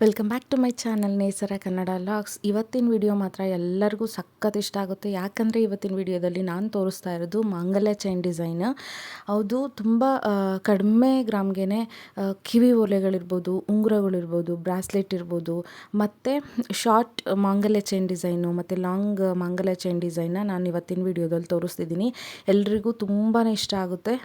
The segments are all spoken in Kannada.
Welcome back to my channel Nesara Kannada vlogs. ಇವತ್ತಿನ ವಿಡಿಯೋ ಮಾತ್ರ ಎಲ್ಲರಿಗೂ ಸಖತ್ ಇಷ್ಟ ಆಗುತ್ತೆ. ಯಾಕಂದರೆ ಇವತ್ತಿನ ವಿಡಿಯೋದಲ್ಲಿ ನಾನು ತೋರಿಸ್ತಾ ಇರೋದು ಮಾಂಗಲ್ಯ ಚೈನ್ ಡಿಸೈನ್. ಅದು ತುಂಬ ಕಡಿಮೆ ಗ್ರಾಮ್ಗೆ ಕಿವಿ ಓಲೆಗಳಿರ್ಬೋದು ಉಂಗುರಗಳಿರ್ಬೋದು ಬ್ರಾಸ್ಲೆಟ್ ಇರ್ಬೋದು, ಮತ್ತು ಶಾರ್ಟ್ ಮಾಂಗಲ್ಯ ಚೈನ್ ಡಿಸೈನು, ಮತ್ತು ಲಾಂಗ್ ಮಾಂಗಲ್ಯ ಚೈನ್ ಡಿಸೈನ್ನ ನಾನು ಇವತ್ತಿನ ವಿಡಿಯೋದಲ್ಲಿ ತೋರಿಸ್ತಿದ್ದೀನಿ ಎಲ್ರಿಗೂ ತುಂಬಾ ಇಷ್ಟ ಆಗುತ್ತೆ.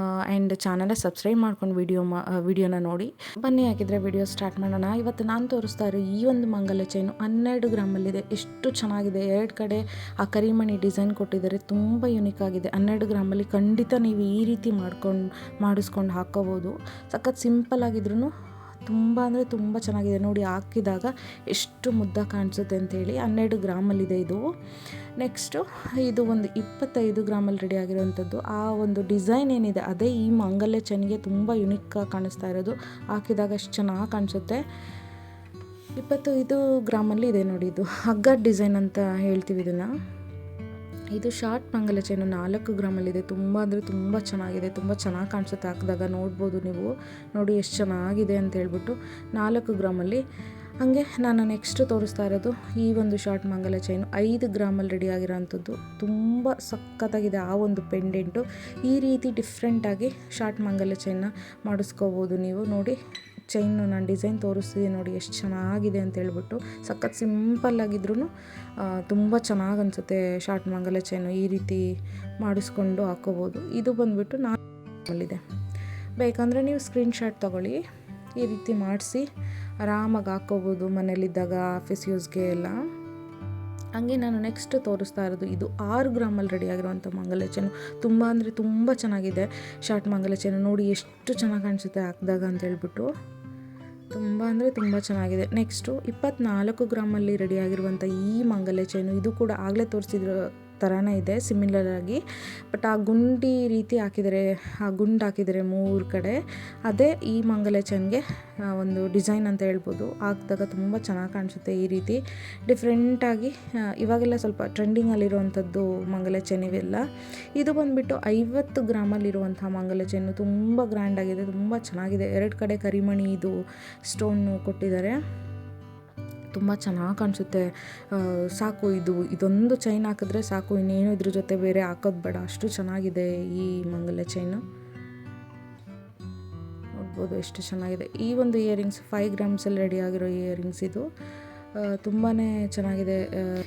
ಆ್ಯಂಡ್ ಚಾನಲ್ನ ಸಬ್ಸ್ಕ್ರೈಬ್ ಮಾಡ್ಕೊಂಡು ವಿಡಿಯೋ ಮಾ ವಿಡಿಯೋನ ನೋಡಿ. ಬನ್ನಿ ಹಾಕಿದರೆ ವಿಡಿಯೋ ಸ್ಟಾರ್ಟ್ ಮಾಡೋಣ. ಇವತ್ತು ನಾನು ತೋರಿಸ್ತಾ ಇರೋ ಈ ಒಂದು ಮಂಗಲ ಚೈನು ಹನ್ನೆರಡು ಗ್ರಾಮಲ್ಲಿದೆ. ಎಷ್ಟು ಚೆನ್ನಾಗಿದೆ. ಎರಡು ಕಡೆ ಆ ಕರಿಮಣಿ ಡಿಸೈನ್ ಕೊಟ್ಟಿದ್ದಾರೆ. ತುಂಬ ಯುನಿಕ್ ಆಗಿದೆ. ಹನ್ನೆರಡು ಗ್ರಾಮಲ್ಲಿ ಖಂಡಿತ ನೀವು ಈ ರೀತಿ ಮಾಡ್ಕೊಂಡು, ಮಾಡಿಸ್ಕೊಂಡು ಹಾಕೋಬೋದು. ಸಖತ್ ಸಿಂಪಲ್ ಆಗಿದ್ರೂ ತುಂಬ ಅಂದರೆ ತುಂಬ ಚೆನ್ನಾಗಿದೆ. ನೋಡಿ ಹಾಕಿದಾಗ ಎಷ್ಟು ಮುದ್ದ ಕಾಣಿಸುತ್ತೆ ಅಂತೇಳಿ ಹನ್ನೆರಡು ಗ್ರಾಮಲ್ಲಿದೆ ಇದು. ನೆಕ್ಸ್ಟು ಇದು ಒಂದು ಇಪ್ಪತ್ತೈದು ಗ್ರಾಮಲ್ಲಿ ರೆಡಿ ಆಗಿರೋವಂಥದ್ದು. ಆ ಒಂದು ಡಿಸೈನ್ ಏನಿದೆ ಅದೇ ಈ ಮಂಗಲ್ಯ ಚೆನ್ನಿಗೆ ತುಂಬ ಯುನಿಕ್ಕಾಗಿ ಕಾಣಿಸ್ತಾ ಇರೋದು. ಹಾಕಿದಾಗ ಎಷ್ಟು ಚೆನ್ನಾಗಿ ಕಾಣಿಸುತ್ತೆ. ಇಪ್ಪತ್ತೈದು ಗ್ರಾಮಲ್ಲಿ ಇದೆ ನೋಡಿ, ಇದು ಹಗ್ಗ ಡಿಸೈನ್ ಅಂತ ಹೇಳ್ತೀವಿ ಇದನ್ನು. ಇದು ಶಾರ್ಟ್ ಮಂಗಲ ಚೈನು ನಾಲ್ಕು ಗ್ರಾಮಲ್ಲಿದೆ ತುಂಬ ಅಂದರೆ ತುಂಬ ಚೆನ್ನಾಗಿದೆ, ತುಂಬ ಚೆನ್ನಾಗಿ ಕಾಣಿಸುತ್ತೆ ಹಾಕಿದಾಗ, ನೋಡ್ಬೋದು ನೀವು. ನೋಡಿ, ಎಷ್ಟು ಚೆನ್ನಾಗಿದೆ ಅಂತ ಹೇಳ್ಬಿಟ್ಟು ನಾಲ್ಕು ಗ್ರಾಮಲ್ಲಿ. ಹಾಗೆ ನಾನು ನೆಕ್ಸ್ಟ್ ತೋರಿಸ್ತಾ ಇರೋದು ಈ ಒಂದು ಶಾರ್ಟ್ ಮಂಗಲ ಚೈನು ಐದು ಗ್ರಾಮಲ್ಲಿ ರೆಡಿ ಆಗಿರೋಂಥದ್ದು. ತುಂಬ ಸಖತ್ತಾಗಿದೆ ಆ ಒಂದು ಪೆಂಡೆಂಟು ಈ ರೀತಿ ಡಿಫ್ರೆಂಟಾಗಿ ಶಾರ್ಟ್ ಮಂಗಲ ಚೈನ್ನ ಮಾಡಿಸ್ಕೋಬೋದು ನೀವು. ನೋಡಿ ಚೈನು ನಾನು ಡಿಸೈನ್ ತೋರಿಸ್ತಿದ್ದೀನಿ ನೋಡಿ, ಎಷ್ಟು ಚೆನ್ನಾಗಿದೆ ಅಂತ ಹೇಳ್ಬಿಟ್ಟು ಸಖತ್ ಸಿಂಪಲ್ ಆಗಿದ್ರೂ ತುಂಬ ಚೆನ್ನಾಗಿ ಅನಿಸುತ್ತೆ ಶಾರ್ಟ್ ಮಂಗಲ ಚೈನು ಈ ರೀತಿ ಮಾಡಿಸ್ಕೊಂಡು ಹಾಕೋಬೋದು. ಇದು ಬಂದುಬಿಟ್ಟು ನಾರ್ಮಲ್ಲಿದೆ ಬೇಕಂದರೆ ನೀವು ಸ್ಕ್ರೀನ್ ಶಾಟ್ ತೊಗೊಳ್ಳಿ, ಈ ರೀತಿ ಮಾಡಿಸಿ ಆರಾಮಾಗಿ ಹಾಕ್ಕೋಬೋದು ಮನೇಲಿದ್ದಾಗ ಆಫೀಸ್ ಯೂಸ್ಗೆ ಎಲ್ಲ. ಹಂಗೆ ನಾನು ನೆಕ್ಸ್ಟ್ ತೋರಿಸ್ತಾ ಇರೋದು, ಇದು ಆರು ಗ್ರಾಮಲ್ಲಿ ರೆಡಿ ಆಗಿರುವಂಥ ಮಂಗಲ ಚೈನು. ತುಂಬ ಅಂದರೆ ತುಂಬ ಚೆನ್ನಾಗಿದೆ, ಶಾರ್ಟ್ ಮಂಗಲ ಚೈನು. ನೋಡಿ, ಎಷ್ಟು ಚೆನ್ನಾಗಿ ಕಾಣಿಸುತ್ತೆ ಹಾಕಿದಾಗ ಅಂತ ಹೇಳ್ಬಿಟ್ಟು. ತುಂಬ ಅಂದರೆ ತುಂಬ ಚೆನ್ನಾಗಿದೆ. ನೆಕ್ಸ್ಟು ಇಪ್ಪತ್ನಾಲ್ಕು ಗ್ರಾಮಲ್ಲಿ ರೆಡಿ ಆಗಿರುವಂಥ ಈ ಮಂಗಲ್ಯ ಚೈನು ಇದು ಕೂಡ ಆಗಲೇ ತೋರಿಸಿದ್ರು ಥರನೇ ಇದೆ ಸಿಮಿಲರಾಗಿ ಬಟ್ ಆ ಗುಂಡಿ ರೀತಿ ಹಾಕಿದರೆ, ಆ ಗುಂಡು ಹಾಕಿದರೆ ಮೂರು ಕಡೆ, ಅದೇ ಈ ಮಂಗಲಚನ್ಗೆ ಚೈನ್ಗೆ ಒಂದು ಡಿಸೈನ್ ಅಂತ ಹೇಳ್ಬೋದು. ಹಾಕಿದಾಗ ತುಂಬ ಚೆನ್ನಾಗಿ ಕಾಣಿಸುತ್ತೆ ಈ ರೀತಿ. ಡಿಫ್ರೆಂಟಾಗಿ ಇವಾಗೆಲ್ಲ ಸ್ವಲ್ಪ ಟ್ರೆಂಡಿಂಗಲ್ಲಿರುವಂಥದ್ದು ಮಂಗಲೆ ಚೆನ್ ಇವೆಲ್ಲ. ಇದು ಬಂದುಬಿಟ್ಟು ಐವತ್ತು ಗ್ರಾಮಲ್ಲಿರುವಂಥ ಮಂಗಲ ಚೆನ್ನು ತುಂಬ ಗ್ರ್ಯಾಂಡಾಗಿದೆ ತುಂಬ ಚೆನ್ನಾಗಿದೆ. ಎರಡು ಕಡೆ ಕರಿಮಣಿ ಇದು ಸ್ಟೋನು ಕೊಟ್ಟಿದ್ದಾರೆ. ತುಂಬ ಚೆನ್ನಾಗಿ ಕಾಣಿಸುತ್ತೆ. ಸಾಕು ಇದು, ಇದೊಂದು ಚೈನ್ ಹಾಕಿದ್ರೆ ಸಾಕು, ಇನ್ನೇನು ಇದ್ರ ಜೊತೆ ಬೇರೆ ಹಾಕೋದು ಬೇಡ. ಅಷ್ಟು ಚೆನ್ನಾಗಿದೆ ಈ ಮಂಗಲ್ಯ ಚೈನು ನೋಡ್ಬೋದು ಎಷ್ಟು ಚೆನ್ನಾಗಿದೆ. ಈ ಒಂದು ಇಯರಿಂಗ್ಸ್ ಫೈವ್ ಗ್ರಾಮ್ಸಲ್ಲಿ ರೆಡಿ ಆಗಿರೋ ಇಯರಿಂಗ್ಸ್ ಇದು. ತುಂಬಾ ಚೆನ್ನಾಗಿದೆ.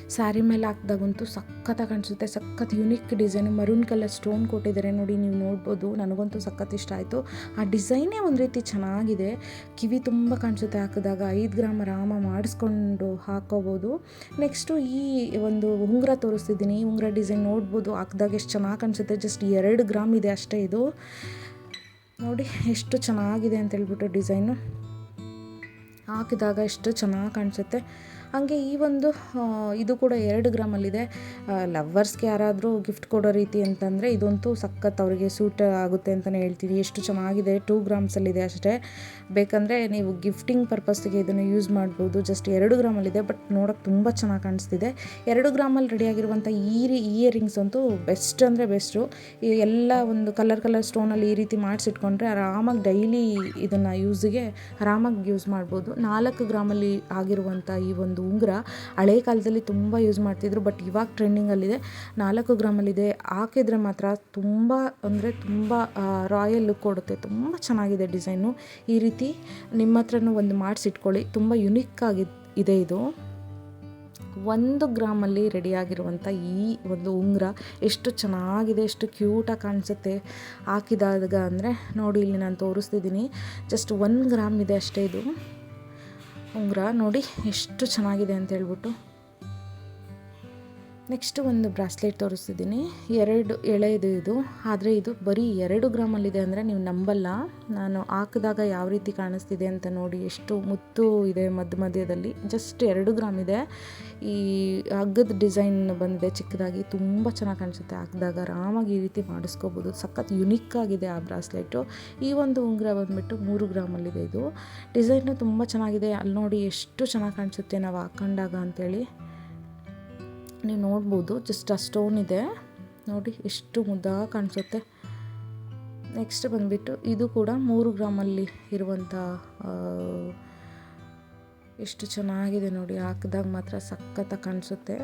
ಸ್ಯಾರಿ ಮೇಲೆ ಹಾಕ್ದಾಗಂತೂ ಸಖತ್ತಾಗಿ ಕಾಣಿಸುತ್ತೆ. ಸಖತ್ unique design maroon colour stone ಕೊಟ್ಟಿದ್ದಾರೆ ನೋಡಿ, ನೀವು ನೋಡ್ಬೋದು. ನನಗಂತೂ ಸಖತ್ ಇಷ್ಟ ಆಯಿತು. ಆ ಡಿಸೈನೇ ಒಂದು ರೀತಿ ಚೆನ್ನಾಗಿದೆ. ಕಿವಿ ತುಂಬ ಕಾಣಿಸುತ್ತೆ ಹಾಕಿದಾಗ. ಐದು ಗ್ರಾಮ್ ರಾಮ ಮಾಡಿಸ್ಕೊಂಡು ಹಾಕೋಬೋದು. ನೆಕ್ಸ್ಟು ಈ ಒಂದು ಉಂಗುರ ತೋರಿಸ್ತಿದ್ದೀನಿ. ಉಂಗುರ ಡಿಸೈನ್ ನೋಡ್ಬೋದು. ಹಾಕಿದಾಗ ಎಷ್ಟು ಚೆನ್ನಾಗಿ ಕಾಣಿಸುತ್ತೆ. ಜಸ್ಟ್ ಎರಡು ಗ್ರಾಮ್ ಇದೆ ಅಷ್ಟೇ ಇದು. ನೋಡಿ, ಎಷ್ಟು ಚೆನ್ನಾಗಿದೆ ಅಂತ ಹೇಳ್ಬಿಟ್ಟು ಡಿಸೈನು ಹಾಕಿದಾಗ ಎಷ್ಟು ಚೆನ್ನಾಗಿ ಕಾಣಿಸುತ್ತೆ. ಹಾಗೆ ಈ ಒಂದು ಇದು ಕೂಡ ಎರಡು ಗ್ರಾಮಲ್ಲಿದೆ. ಲವ್ವರ್ಸ್ಗೆ ಯಾರಾದರೂ ಗಿಫ್ಟ್ ಕೊಡೋ ರೀತಿ ಅಂತಂದರೆ ಇದಂತೂ ಸಖತ್ ಅವರಿಗೆ ಸೂಟ್ ಆಗುತ್ತೆ ಅಂತಲೇ ಹೇಳ್ತೀನಿ ಎಷ್ಟು ಚೆನ್ನಾಗಿದೆ ಟೂ ಗ್ರಾಮ್ಸಲ್ಲಿದೆ ಅಷ್ಟೇ. ಬೇಕಂದರೆ ನೀವು ಗಿಫ್ಟಿಂಗ್ ಪರ್ಪಸ್ಗೆ ಇದನ್ನು ಯೂಸ್ ಮಾಡ್ಬೋದು. ಜಸ್ಟ್ ಎರಡು ಗ್ರಾಮಲ್ಲಿದೆ ಬಟ್ ನೋಡೋಕೆ ತುಂಬ ಚೆನ್ನಾಗಿ ಕಾಣಿಸ್ತಿದೆ. ಎರಡು ಗ್ರಾಮಲ್ಲಿ ರೆಡಿಯಾಗಿರುವಂಥ ಈ ಇಯರಿಂಗ್ಸ್ ಅಂತೂ ಬೆಸ್ಟ್ ಅಂದರೆ ಬೆಸ್ಟು ಎಲ್ಲ ಒಂದು ಕಲರ್ ಕಲರ್ ಸ್ಟೋನಲ್ಲಿ ಈ ರೀತಿ ಮಾಡಿಸಿಟ್ಕೊಂಡ್ರೆ ಆರಾಮಾಗಿ ಡೈಲಿ ಇದನ್ನು ಯೂಸಿಗೆ ಆರಾಮಾಗಿ ಯೂಸ್ ಮಾಡ್ಬೋದು. ನಾಲ್ಕು ಗ್ರಾಮಲ್ಲಿ ಆಗಿರುವಂಥ ಈ ಒಂದು ಉಂಗುರ ಹಳೆ ಕಾಲದಲ್ಲಿ ತುಂಬ ಯೂಸ್ ಮಾಡ್ತಿದ್ರು ಬಟ್ ಇವಾಗ ಟ್ರೆಂಡಿಂಗಲ್ಲಿದೆ ನಾಲ್ಕು ಗ್ರಾಮಲ್ಲಿದೆ. ಹಾಕಿದ್ರೆ ಮಾತ್ರ ತುಂಬ ಅಂದರೆ ತುಂಬ ರಾಯಲ್ ಲುಕ್ ಕೊಡುತ್ತೆ. ತುಂಬ ಚೆನ್ನಾಗಿದೆ ಡಿಸೈನು ಈ ರೀತಿ ನಿಮ್ಮ ಹತ್ರನೂ ಒಂದು ಮಾಡಿಸಿಟ್ಕೊಳ್ಳಿ. ತುಂಬ ಯುನಿಕ್ ಆಗಿ ಇದೆ ಇದು. ಒಂದು ಗ್ರಾಮಲ್ಲಿ ರೆಡಿಯಾಗಿರುವಂಥ ಈ ಒಂದು ಉಂಗುರ ಎಷ್ಟು ಚೆನ್ನಾಗಿದೆ, ಎಷ್ಟು ಕ್ಯೂಟಾಗಿ ಕಾಣಿಸುತ್ತೆ. ಹಾಕಿದಾಗ ಅಂದರೆ ನೋಡಿ, ಇಲ್ಲಿ ನಾನು ತೋರಿಸ್ತಿದ್ದೀನಿ. ಜಸ್ಟ್ ಒಂದು ಗ್ರಾಮ್ ಇದೆ ಅಷ್ಟೇ ಇದು. ಉಂಗುರ ನೋಡಿ ಎಷ್ಟು ಚೆನ್ನಾಗಿದೆ ಅಂತ ಹೇಳ್ಬಿಟ್ಟು ನೆಕ್ಸ್ಟ್ ಒಂದು ಬ್ರಾಸ್ಲೆಟ್ ತೋರಿಸ್ತಿದ್ದೀನಿ. ಎರಡು ಎಳೆದು ಇದು. ಆದರೆ ಇದು ಬರೀ ಎರಡು ಗ್ರಾಮಲ್ಲಿದೆ ಅಂದರೆ ನೀವು ನಂಬಲ್ಲ. ನಾನು ಹಾಕಿದಾಗ ಯಾವ ರೀತಿ ಕಾಣಿಸ್ತಿದೆ ಅಂತ ನೋಡಿ ಎಷ್ಟು ಮುತ್ತು ಇದೆ ಮಧ್ಯ ಮಧ್ಯದಲ್ಲಿ. ಜಸ್ಟ್ ಎರಡು ಗ್ರಾಮ್ ಇದೆ. ಈ ಹಗ್ಗದ ಡಿಸೈನ್ ಬಂದಿದೆ ಚಿಕ್ಕದಾಗಿ. ತುಂಬ ಚೆನ್ನಾಗಿ ಕಾಣಿಸುತ್ತೆ ಹಾಕಿದಾಗ. ಆರಾಮಾಗಿ ಈ ರೀತಿ ಮಾಡಿಸ್ಕೋಬೋದು. ಸಖತ್ ಯುನಿಕ್ ಆಗಿದೆ ಆ ಬ್ರಾಸ್ಲೆಟು ಈ ಒಂದು ಉಂಗುರ ಬಂದುಬಿಟ್ಟು ಮೂರು ಗ್ರಾಮಲ್ಲಿದೆ ಇದು. ಡಿಸೈನು ತುಂಬ ಚೆನ್ನಾಗಿದೆ. ಅಲ್ಲಿ ನೋಡಿ ಎಷ್ಟು ಚೆನ್ನಾಗಿ ಕಾಣಿಸುತ್ತೆ ನಾವು ಹಾಕೊಂಡಾಗ ಅಂತೇಳಿ. ನೀವು ನೋಡ್ಬೋದು ಜಸ್ಟ್ ಆ ಸ್ಟೋನ್ ಇದೆ. ನೋಡಿ, ಎಷ್ಟು ಮುದ್ದಾಗಿ ಕಾಣಿಸುತ್ತೆ. ನೆಕ್ಸ್ಟ್ ಬಂದುಬಿಟ್ಟು, ಇದು ಕೂಡ ಮೂರು ಗ್ರಾಮಲ್ಲಿ ಇರುವಂಥ ಎಷ್ಟು ಚೆನ್ನಾಗಿದೆ ನೋಡಿ, ಹಾಕಿದಾಗ ಮಾತ್ರ ಸಖತ್ತಾಗಿ ಕಾಣಿಸುತ್ತೆ.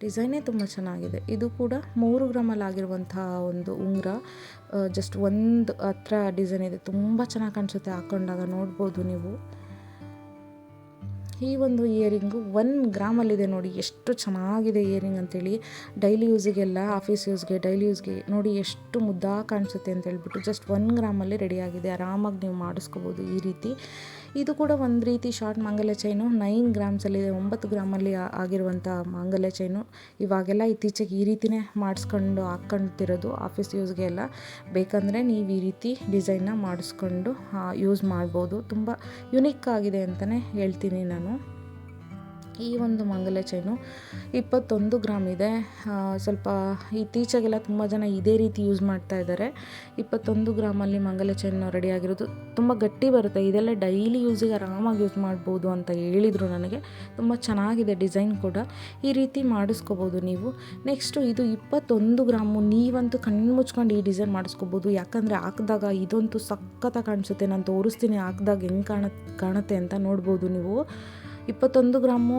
ಡಿಸೈನೇ ತುಂಬ ಚೆನ್ನಾಗಿದೆ. ಇದು ಕೂಡ ಮೂರು ಗ್ರಾಮಲ್ಲಿ ಆಗಿರುವಂಥ ಒಂದು ಉಂಗುರ. ಜಸ್ಟ್ ಒಂದು ಹತ್ರ ಡಿಸೈನ್ ಇದೆ. ತುಂಬ ಚೆನ್ನಾಗಿ ಕಾಣಿಸುತ್ತೆ, ಹಾಕೊಂಡಾಗ ನೋಡ್ಬೋದು ನೀವು. ಈ ಒಂದು ಇಯರಿಂಗು ಒನ್ ಗ್ರಾಮಲ್ಲಿದೆ ನೋಡಿ, ಎಷ್ಟು ಚೆನ್ನಾಗಿದೆ ಇಯರಿಂಗ್ ಅಂತೇಳಿ. ಡೈಲಿ ಯೂಸಿಗೆಲ್ಲ ಆಫೀಸ್ ಯೂಸ್ಗೆ ಡೈಲಿ ಯೂಸ್ಗೆ ನೋಡಿ ಎಷ್ಟು ಮುದ್ದಾ ಕಾಣಿಸುತ್ತೆ ಅಂತ ಹೇಳ್ಬಿಟ್ಟು ಜಸ್ಟ್ ಒನ್ ಗ್ರಾಮಲ್ಲಿ ರೆಡಿಯಾಗಿದೆ ಆರಾಮಾಗಿ ನೀವು ಮಾಡಿಸ್ಕೋಬೋದು ಈ ರೀತಿ. ಇದು ಕೂಡ ಒಂದು ರೀತಿ ಶಾರ್ಟ್ ಮಾಂಗಲ್ಯ ಚೈನು ನೈನ್ ಗ್ರಾಮ್ಸಲ್ಲಿದೆ ಒಂಬತ್ತು ಗ್ರಾಮಲ್ಲಿ ಆಗಿರುವಂಥ ಮಾಂಗಲ್ಯ ಚೈನು ಇವಾಗೆಲ್ಲ ಇತ್ತೀಚೆಗೆ ಈ ರೀತಿನೇ ಮಾಡಿಸ್ಕೊಂಡು ಹಾಕ್ಕೊಂತಿರೋದು ಆಫೀಸ್ ಯೂಸ್ಗೆ ಎಲ್ಲ ಬೇಕಂದರೆ ನೀವು ಈ ರೀತಿ ಡಿಸೈನ್ನ ಮಾಡಿಸ್ಕೊಂಡು ಯೂಸ್ ಮಾಡ್ಬೋದು. ತುಂಬ ಯುನಿಕ್ ಆಗಿದೆ ಅಂತಲೇ ಹೇಳ್ತೀನಿ ನಾನು. ano ಈ ಒಂದು ಮಂಗಲ ಚೈನು ಇಪ್ಪತ್ತೊಂದು ಗ್ರಾಮ್ ಇದೆ. ಸ್ವಲ್ಪ ಇತ್ತೀಚೆಗೆಲ್ಲ ತುಂಬ ಜನ ಇದೇ ರೀತಿ ಯೂಸ್ ಮಾಡ್ತಾ ಇದ್ದಾರೆ. ಇಪ್ಪತ್ತೊಂದು ಗ್ರಾಮಲ್ಲಿ ಮಂಗಲ ಚೈನು ರೆಡಿ ಆಗಿರೋದು ತುಂಬ ಗಟ್ಟಿ ಬರುತ್ತೆ. ಇದೆಲ್ಲ ಡೈಲಿ ಯೂಸಿಗೆ ಆರಾಮಾಗಿ ಯೂಸ್ ಮಾಡ್ಬೋದು ಅಂತ ಹೇಳಿದರು ನನಗೆ. ತುಂಬ ಚೆನ್ನಾಗಿದೆ ಡಿಸೈನ್ ಕೂಡ. ಈ ರೀತಿ ಮಾಡಿಸ್ಕೋಬೋದು ನೀವು. ನೆಕ್ಸ್ಟು ಇದು ಇಪ್ಪತ್ತೊಂದು ಗ್ರಾಮು. ನೀವಂತೂ ಕಣ್ಣು ಮುಚ್ಕೊಂಡು ಈ ಡಿಸೈನ್ ಮಾಡಿಸ್ಕೋಬೋದು. ಯಾಕಂದರೆ ಹಾಕಿದಾಗ ಇದಂತೂ ಸಖತ್ತಾಗಿ ಕಾಣಿಸುತ್ತೆ. ನಾನು ತೋರಿಸ್ತೀನಿ ಹಾಕಿದಾಗ ಹೆಂಗೆ ಕಾಣ ಕಾಣುತ್ತೆ ಅಂತ ನೋಡ್ಬೋದು ನೀವು. ಇಪ್ಪತ್ತೊಂದು ಗ್ರಾಮು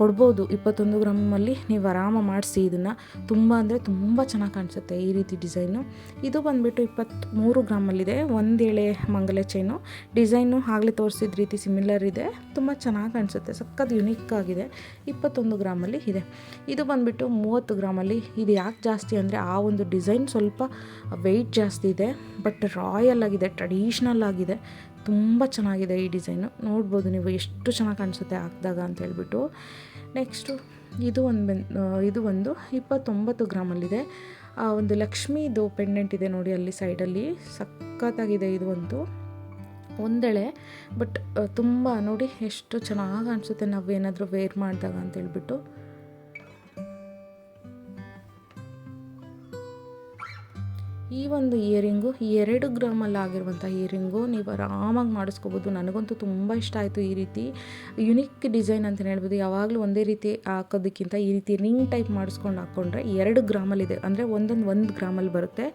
ಕೊಡ್ಬೋದು. ಇಪ್ಪತ್ತೊಂದು ಗ್ರಾಮಲ್ಲಿ ನೀವು ಆರಾಮ ಮಾಡಿಸಿ ಇದನ್ನು. ತುಂಬ ಅಂದರೆ ತುಂಬ ಚೆನ್ನಾಗಿ ಕಾಣಿಸುತ್ತೆ ಈ ರೀತಿ ಡಿಸೈನು. ಇದು ಬಂದುಬಿಟ್ಟು ಇಪ್ಪತ್ತ್ಮೂರು ಗ್ರಾಮಲ್ಲಿದೆ. ಒಂದು ಎಳೆ ಮಂಗಲ ಚೈನು ಡಿಸೈನು ಆಗಲೇ ತೋರಿಸಿದ ರೀತಿ ಸಿಮಿಲರ್ ಇದೆ. ತುಂಬ ಚೆನ್ನಾಗಿ ಕಾಣಿಸುತ್ತೆ. ಸಖತ್ ಯುನೀಕ್ ಆಗಿದೆ. ಇಪ್ಪತ್ತೊಂದು ಗ್ರಾಮಲ್ಲಿ ಇದೆ. ಇದು ಬಂದುಬಿಟ್ಟು ಮೂವತ್ತು ಗ್ರಾಮಲ್ಲಿ. ಇದು ಯಾಕೆ ಜಾಸ್ತಿ ಅಂದರೆ ಆ ಒಂದು ಡಿಸೈನ್ ಸ್ವಲ್ಪ ವೆಯ್ಟ್ ಜಾಸ್ತಿ ಇದೆ. ಬಟ್ ರಾಯಲ್ ಆಗಿದೆ ಟ್ರೆಡಿಷ್ನಲ್ ಆಗಿದೆ. ತುಂಬ ಚೆನ್ನಾಗಿದೆ ಈ ಡಿಸೈನು. ನೋಡ್ಬೋದು ನೀವು ಎಷ್ಟು ಚೆನ್ನಾಗಿ ಕಾಣಿಸುತ್ತೆ ಹಾಕಿದಾಗ ಅಂತ ಹೇಳ್ಬಿಟ್ಟು. ನೆಕ್ಸ್ಟು ಇದು ಒಂದು ಬೆನ್ ಇದು ಒಂದು ಇಪ್ಪತ್ತೊಂಬತ್ತು ಗ್ರಾಮಲ್ಲಿದೆ. ಒಂದು ಲಕ್ಷ್ಮೀದು ಪೆಂಡೆಂಟ್ ಇದೆ ನೋಡಿ ಅಲ್ಲಿ ಸೈಡಲ್ಲಿ. ಸಖತ್ತಾಗಿದೆ ಇದು ಒಂದು ಒಂದೆಳೆ ಬಟ್ ತುಂಬ ನೋಡಿ ಎಷ್ಟು ಚೆನ್ನಾಗಿ ಅನಿಸುತ್ತೆ ನಾವು ಏನಾದರೂ ವೇರ್ ಮಾಡಿದಾಗ ಅಂತ ಈ ಒಂದು ಇಯರಿಂಗು ಎರಡು ಗ್ರಾಮಲ್ಲಿ ಆಗಿರುವಂಥ ಇಯರಿಂಗು ನೀವು ಆರಾಮಾಗಿ ಮಾಡಿಸ್ಕೋಬೋದು. ನನಗಂತೂ ತುಂಬ ಇಷ್ಟ ಆಯಿತು ಈ ರೀತಿ. ಯುನಿಕ್ ಡಿಸೈನ್ ಅಂತಲೇ ಹೇಳ್ಬೋದು. ಯಾವಾಗಲೂ ಒಂದೇ ರೀತಿ ಹಾಕೋದಕ್ಕಿಂತ ಈ ರೀತಿ ರಿಂಗ್ ಟೈಪ್ ಮಾಡಿಸ್ಕೊಂಡು ಹಾಕ್ಕೊಂಡ್ರೆ ಎರಡು ಗ್ರಾಮಲ್ಲಿದೆ. ಅಂದರೆ ಒಂದೊಂದು ಒಂದು ಗ್ರಾಮಲ್ಲಿ ಬರುತ್ತೆ.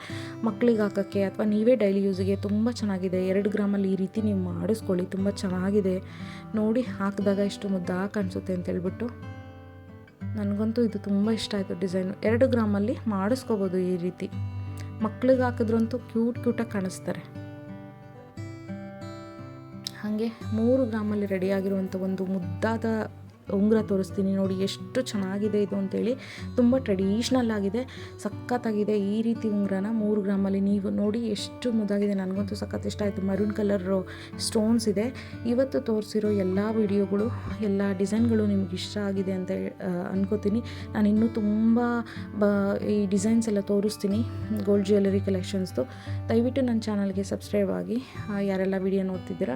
ಮಕ್ಕಳಿಗೆ ಹಾಕೋಕ್ಕೆ ಅಥವಾ ನೀವೇ ಡೈಲಿ ಯೂಸಿಗೆ ತುಂಬ ಚೆನ್ನಾಗಿದೆ. ಎರಡು ಗ್ರಾಮಲ್ಲಿ ಈ ರೀತಿ ನೀವು ಮಾಡಿಸ್ಕೊಳ್ಳಿ. ತುಂಬ ಚೆನ್ನಾಗಿದೆ. ನೋಡಿ ಹಾಕಿದಾಗ ಎಷ್ಟು ಮುದ್ದಾ ಕಾಣಿಸುತ್ತೆ ಅಂತ ಹೇಳ್ಬಿಟ್ಟು. ನನಗಂತೂ ಇದು ತುಂಬ ಇಷ್ಟ ಆಯಿತು ಡಿಸೈನು. ಎರಡು ಗ್ರಾಮಲ್ಲಿ ಮಾಡಿಸ್ಕೋಬೋದು ಈ ರೀತಿ. ಮಕ್ಳಿಗೆ ಹಾಕಿದ್ರಂತೂ ಕ್ಯೂಟ್ ಕ್ಯೂಟಾಗಿ ಕಾಣಿಸ್ತಾರೆ. ಹಾಗೆ ಮೂರು ಗ್ರಾಮಲ್ಲಿ ರೆಡಿಯಾಗಿರುವಂಥ ಒಂದು ಮುದ್ದಾದ ಉಂಗುರ ತೋರಿಸ್ತೀನಿ ನೋಡಿ, ಎಷ್ಟು ಚೆನ್ನಾಗಿದೆ ಇದು ಅಂತೇಳಿ. ತುಂಬ ಟ್ರೆಡಿಷ್ನಲ್ ಆಗಿದೆ, ಸಖತ್ತಾಗಿದೆ. ಈ ರೀತಿ ಉಂಗುರನ ಮೂರು ಗ್ರಾಮಲ್ಲಿ ನೀವು ನೋಡಿ ಎಷ್ಟು ಮುದ್ದಾಗಿದೆ. ನನಗಂತೂ ಸಖತ್ ಇಷ್ಟ ಆಯಿತು. ಮರೂನ್ ಕಲರ್ ಸ್ಟೋನ್ಸ್ ಇದೆ. ಇವತ್ತು ತೋರಿಸಿರೋ ಎಲ್ಲ ವಿಡಿಯೋಗಳು ಎಲ್ಲ ಡಿಸೈನ್ಗಳು ನಿಮ್ಗೆ ಇಷ್ಟ ಆಗಿದೆ ಅಂತ ಅನ್ಕೋತೀನಿ. ನಾನು ಇನ್ನೂ ತುಂಬ ಬ, ಈ ಡಿಸೈನ್ಸ್ ಎಲ್ಲ ತೋರಿಸ್ತೀನಿ ಗೋಲ್ಡ್ ಜ್ಯುವೆಲರಿ ಕಲೆಕ್ಷನ್ಸ್ದು ದಯವಿಟ್ಟು ನನ್ನ ಚಾನಲ್ಗೆ ಸಬ್ಸ್ಕ್ರೈಬ್ ಆಗಿ ಯಾರೆಲ್ಲ ವಿಡಿಯೋ ನೋಡ್ತಿದ್ದೀರಾ.